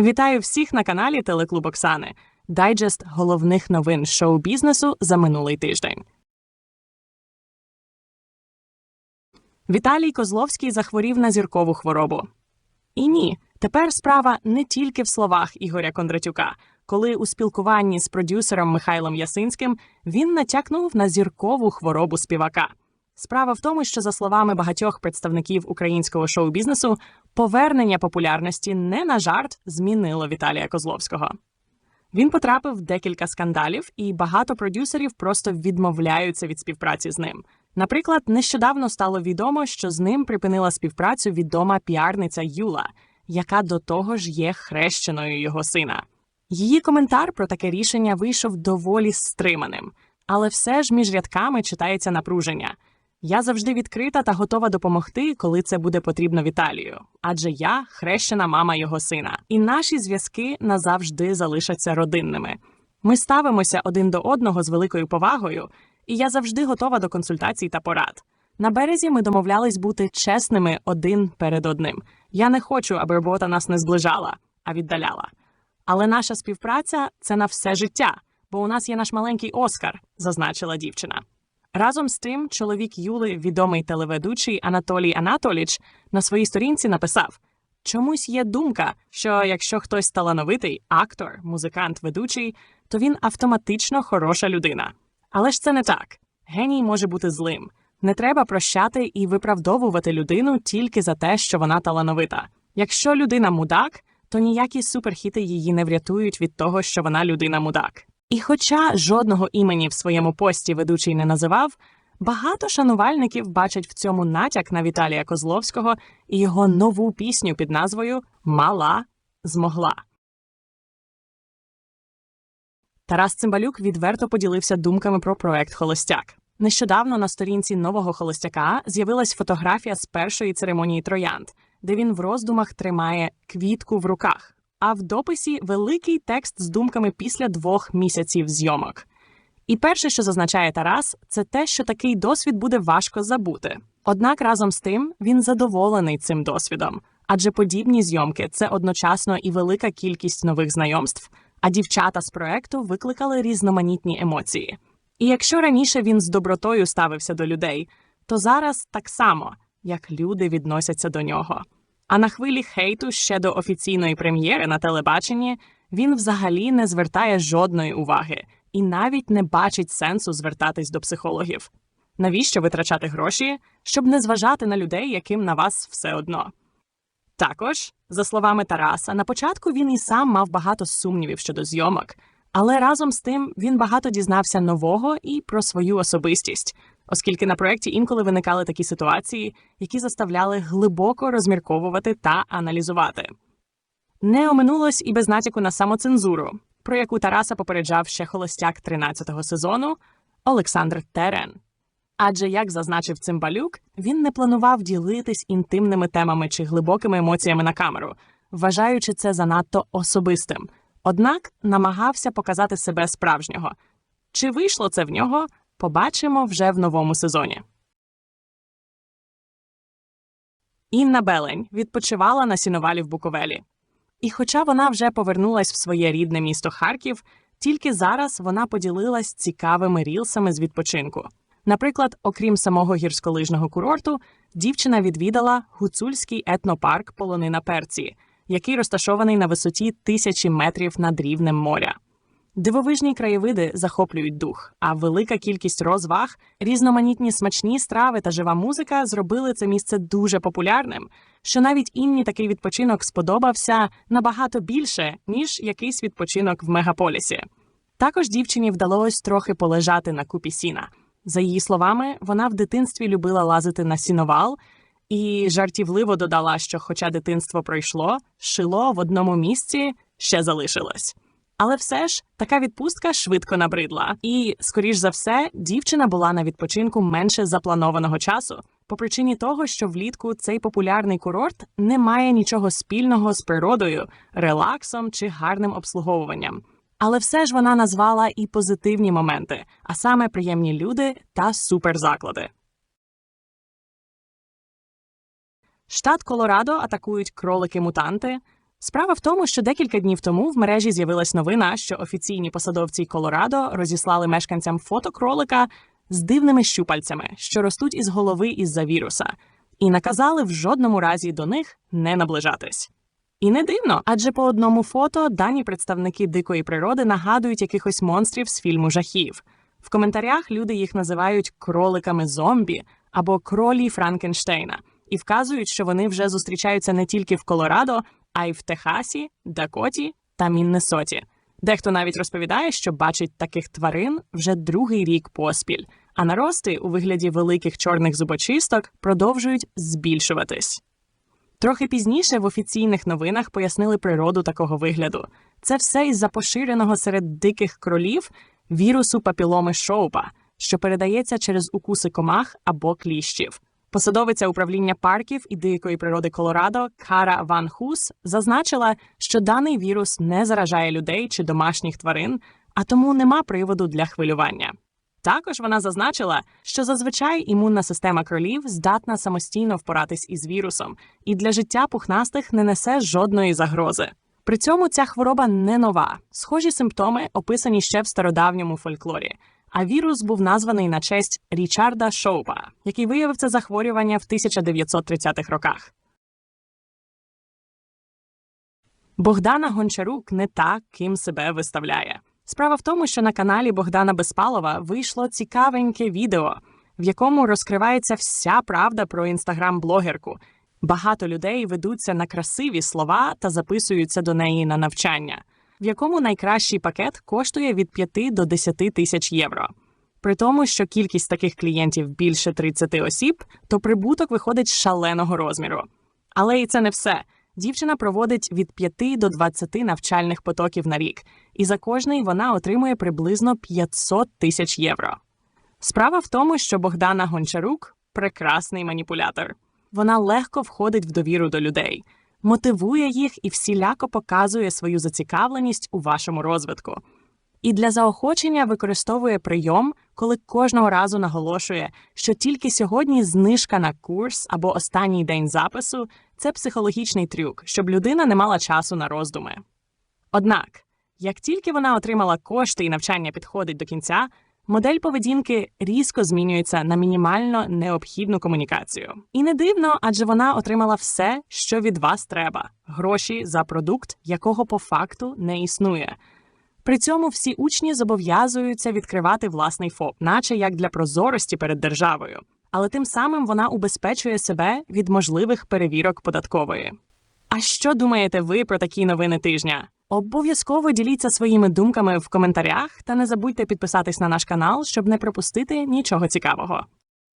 Вітаю всіх на каналі Телеклуб Оксани. Дайджест головних новин шоу-бізнесу за минулий тиждень. Віталій Козловський захворів на зіркову хворобу. І ні, тепер справа не тільки в словах Ігоря Кондратюка, коли у спілкуванні з продюсером Михайлом Ясинським він натякнув на зіркову хворобу співака. Справа в тому, що за словами багатьох представників українського шоу-бізнесу, повернення популярності не на жарт змінило Віталія Козловського. Він потрапив в декілька скандалів, і багато продюсерів просто відмовляються від співпраці з ним. Наприклад, нещодавно стало відомо, що з ним припинила співпрацю відома піарниця Юла, яка до того ж є хрещеною його сина. Її коментар про таке рішення вийшов доволі стриманим, але все ж між рядками читається напруження. Я завжди відкрита та готова допомогти, коли це буде потрібно Віталію, адже я хрещена мама його сина, і наші зв'язки назавжди залишаться родинними. Ми ставимося один до одного з великою повагою, і я завжди готова до консультацій та порад. На березі ми домовлялись бути чесними один перед одним. Я не хочу, аби робота нас не зближала, а віддаляла. Але наша співпраця це на все життя, бо у нас є наш маленький Оскар, зазначила дівчина. Разом з тим, чоловік Юли, відомий телеведучий Анатолій Анатоліч, на своїй сторінці написав: чомусь є думка, що якщо хтось талановитий, актор, музикант, ведучий, то він автоматично хороша людина. Але ж це не так. Геній може бути злим. Не треба прощати і виправдовувати людину тільки за те, що вона талановита. Якщо людина мудак, то ніякі суперхіти її не врятують від того, що вона людина мудак. І хоча жодного імені в своєму пості ведучий не називав, багато шанувальників бачать в цьому натяк на Віталія Козловського і його нову пісню під назвою Мала змогла. Тарас Цимбалюк відверто поділився думками про проект Холостяк. Нещодавно на сторінці нового холостяка з'явилась фотографія з першої церемонії троянд, де він в роздумах тримає квітку в руках. А в дописі великий текст з думками після двох місяців зйомок. І перше, що зазначає Тарас, це те, що такий досвід буде важко забути. Однак разом з тим він задоволений цим досвідом, адже подібні зйомки це одночасно і велика кількість нових знайомств, а дівчата з проекту викликали різноманітні емоції. І якщо раніше він з добротою ставився до людей, то зараз так само, як люди відносяться до нього. А на хвилі хейту ще до офіційної прем'єри на телебаченні він взагалі не звертає жодної уваги і навіть не бачить сенсу звертатись до психологів. Навіщо витрачати гроші, щоб не зважати на людей, яким на вас все одно? Також, за словами Тараса, на початку він і сам мав багато сумнівів щодо зйомок, але разом з тим він багато дізнався нового і про свою особистість, оскільки на проєкті інколи виникали такі ситуації, які заставляли глибоко розмірковувати та аналізувати. Не оминулось і без натяку на самоцензуру, про яку Тараса попереджав ще холостяк 13-го сезону Олександр Терен. Адже, як зазначив Цимбалюк, він не планував ділитись інтимними темами чи глибокими емоціями на камеру, вважаючи це занадто особистим. Однак намагався показати себе справжнього. Чи вийшло це в нього, побачимо вже в новому сезоні. Інна Белень відпочивала на сіновалі в Буковелі. І хоча вона вже повернулась в своє рідне місто Харків, тільки зараз вона поділилась цікавими рілсами з відпочинку. Наприклад, окрім самого гірськолижного курорту, дівчина відвідала гуцульський етнопарк Полонина Перці, який розташований на висоті тисячі метрів над рівнем моря. Дивовижні краєвиди захоплюють дух, а велика кількість розваг, різноманітні смачні страви та жива музика зробили це місце дуже популярним, що навіть інні такий відпочинок сподобався набагато більше, ніж якийсь відпочинок в мегаполісі. Також дівчині вдалося трохи полежати на купі сіна. За її словами, вона в дитинстві любила лазити на сіновал і жартівливо додала, що, хоча дитинство пройшло, шило в одному місці ще залишилось. Але все ж така відпустка швидко набридла, і, скоріш за все, дівчина була на відпочинку менше запланованого часу, по причині того, що влітку цей популярний курорт не має нічого спільного з природою, релаксом чи гарним обслуговуванням. Але все ж вона назвала і позитивні моменти, а саме приємні люди та суперзаклади. Штат Колорадо атакують кролики-мутанти. Справа в тому, що декілька днів тому в мережі з'явилась новина, що офіційні посадовці Колорадо розіслали мешканцям фото кролика з дивними щупальцями, що ростуть із голови із-за віруса, і наказали в жодному разі до них не наближатись. І не дивно, адже по одному фото дані представники дикої природи нагадують якихось монстрів з фільму жахів. В коментарях люди їх називають кроликами зомбі або кролі Франкенштейна і вказують, що вони вже зустрічаються не тільки в Колорадо, а й в Техасі, Дакоті та Міннесоті. Дехто навіть розповідає, що бачить таких тварин вже другий рік поспіль, а нарости у вигляді великих чорних зубочисток продовжують збільшуватись. Трохи пізніше в офіційних новинах пояснили природу такого вигляду. Це все із-за поширеного серед диких кролів вірусу папіломи шоупа, що передається через укуси комах або кліщів. Посадовиця управління парків і дикої природи Колорадо Кара Ван Хус зазначила, що даний вірус не заражає людей чи домашніх тварин, а тому нема приводу для хвилювання. Також вона зазначила, що зазвичай імунна система кролів здатна самостійно впоратись із вірусом, і для життя пухнастих не несе жодної загрози. При цьому ця хвороба не нова. Схожі симптоми описані ще в стародавньому фольклорі. А вірус був названий на честь Річарда Шоупа, який виявив це захворювання в 1930-х роках. Богдана Гончарук не та, ким себе виставляє. Справа в тому, що на каналі Богдана Безпалова вийшло цікавеньке відео, в якому розкривається вся правда про інстаграм-блогерку. Багато людей ведуться на красиві слова та записуються до неї на навчання, в якому найкращий пакет коштує від 5 до 10 тисяч євро. При тому, що кількість таких клієнтів більше 30 осіб, то прибуток виходить шаленого розміру. Але і це не все. Дівчина проводить від 5 до 20 навчальних потоків на рік, і за кожний вона отримує приблизно 500 тисяч євро. Справа в тому, що Богдана Гончарук прекрасний маніпулятор. Вона легко входить в довіру до людей, мотивує їх і всіляко показує свою зацікавленість у вашому розвитку. І для заохочення використовує прийом, коли кожного разу наголошує, що тільки сьогодні знижка на курс або останній день запису це психологічний трюк, щоб людина не мала часу на роздуми. Однак, як тільки вона отримала кошти і навчання підходить до кінця, модель поведінки різко змінюється на мінімально необхідну комунікацію. І не дивно, адже вона отримала все, що від вас треба: гроші за продукт, якого по факту не існує. При цьому всі учні зобов'язуються відкривати власний ФОП, наче як для прозорості перед державою. Але тим самим вона убезпечує себе від можливих перевірок податкової. А що думаєте ви про такі новини тижня? Обов'язково діліться своїми думками в коментарях та не забудьте підписатись на наш канал, щоб не пропустити нічого цікавого.